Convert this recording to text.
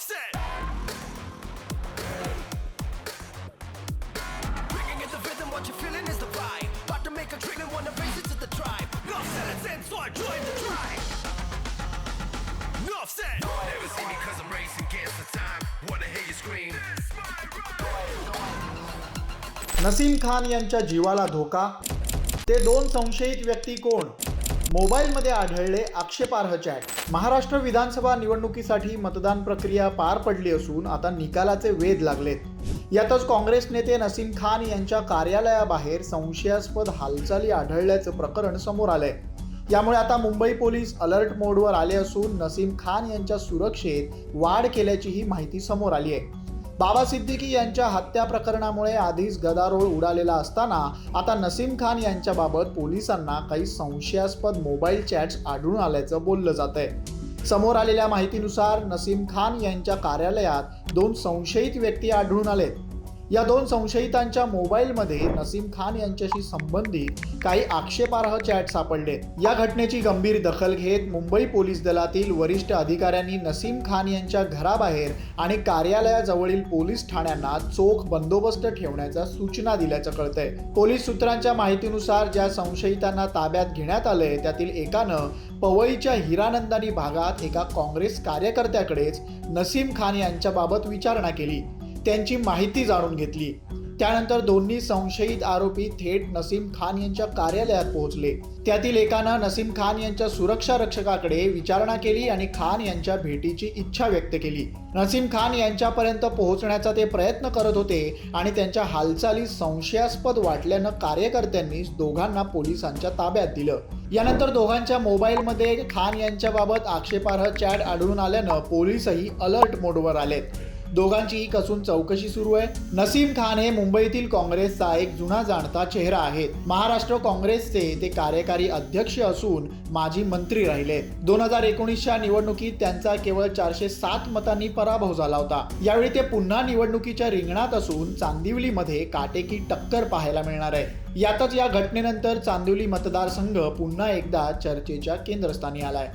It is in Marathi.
Offset. Bringing in the rhythm, what you're feeling is the vibe. About to make a dream and wanna raise it to the tribe. Offset and sense, so I join the tribe. Offset. No one ever see me cause I'm racing against the time. Wanna hear you scream. Naseem Khan यांच्या जीवाला धोका ते दोन संशयित व्यक्ती कोण मोबाईलमध्ये आढळले आक्षेपार्ह चॅट महाराष्ट्र विधानसभा निवडणुकीसाठी मतदान प्रक्रिया पार पडली असून आता निकालाचे वेध लागलेत. यातच काँग्रेस नेते नसीम खान यांच्या कार्यालयाबाहेर संशयास्पद हालचाली आढळल्याचं प्रकरण समोर आलंय. यामुळे आता मुंबई पोलीस अलर्ट मोडवर आले असून नसीम खान यांच्या सुरक्षेत वाढ केल्याचीही माहिती समोर आली आहे. बाबा सिद्दीकी यांच्या हत्या प्रकरणामुळे आधीच गदारोळ उडालेला असताना आता नसीम खान यांच्याबाबत पोलिसांना काही संशयास्पद मोबाईल चॅट्स आढळून आल्याचं बोललं जात आहे. समोर आलेल्या माहितीनुसार नसीम खान यांच्या कार्यालयात दोन संशयित व्यक्ती आढळून आलेत. या दोन संशयितांच्या मोबाईलमध्ये नसीम खान यांच्याशी संबंधित काही आक्षेपार्ह चॅट सापडले. या घटनेची गंभीर दखल घेत मुंबई पोलीस दलातील वरिष्ठ अधिकाऱ्यांनी नसीम खान यांच्या घराबाहेर आणि कार्यालयाजवळील पोलीस ठाण्यांना चोख बंदोबस्त ठेवण्याच्या सूचना दिल्याचं कळतंय. पोलीस सूत्रांच्या माहितीनुसार ज्या संशयितांना ताब्यात घेण्यात आलंय त्यातील एकानं पवईच्या हिरानंदानी भागात एका काँग्रेस कार्यकर्त्याकडेच नसीम खान यांच्याबाबत विचारणा केली. त्यांची माहिती जाणून घेतली. त्यानंतर दोन्ही संशयित आरोपी थेट नसीम खान यांच्या कार्यालयात पोहोचले. त्यातील एकानं नसीम खान यांच्या सुरक्षा रक्षकाकडे विचारणा केली आणि खान यांच्या भेटीची इच्छा व्यक्त केली. नसीम खान यांच्यापर्यंत पोहोचण्याचा ते प्रयत्न करत होते आणि त्यांच्या हालचाली संशयास्पद वाटल्यानं कार्यकर्त्यांनी दोघांना पोलिसांच्या ताब्यात दिलं. यानंतर दोघांच्या मोबाईलमध्ये खान यांच्याबाबत आक्षेपार्ह चॅट आढळून आल्यानं पोलीसही अलर्ट मोडवर आलेत. दोघांचीही कसून चौकशी सुरू आहे. नसीम खान हे मुंबईतील काँग्रेसचा एक जुना जाणता चेहरा आहेत. महाराष्ट्र काँग्रेसचे ते कार्यकारी अध्यक्ष असून माजी मंत्री राहिले. दोन हजार एकोणीसच्या निवडणुकीत त्यांचा केवळ चारशे सात मतांनी पराभव झाला होता. यावेळी ते पुन्हा निवडणुकीच्या रिंगणात असून चांदिवलीमध्ये काटेकी टक्कर पाहायला मिळणार आहे. यातच या घटनेनंतर चांदिवली मतदारसंघ पुन्हा एकदा चर्चेच्या केंद्रस्थानी आलाय.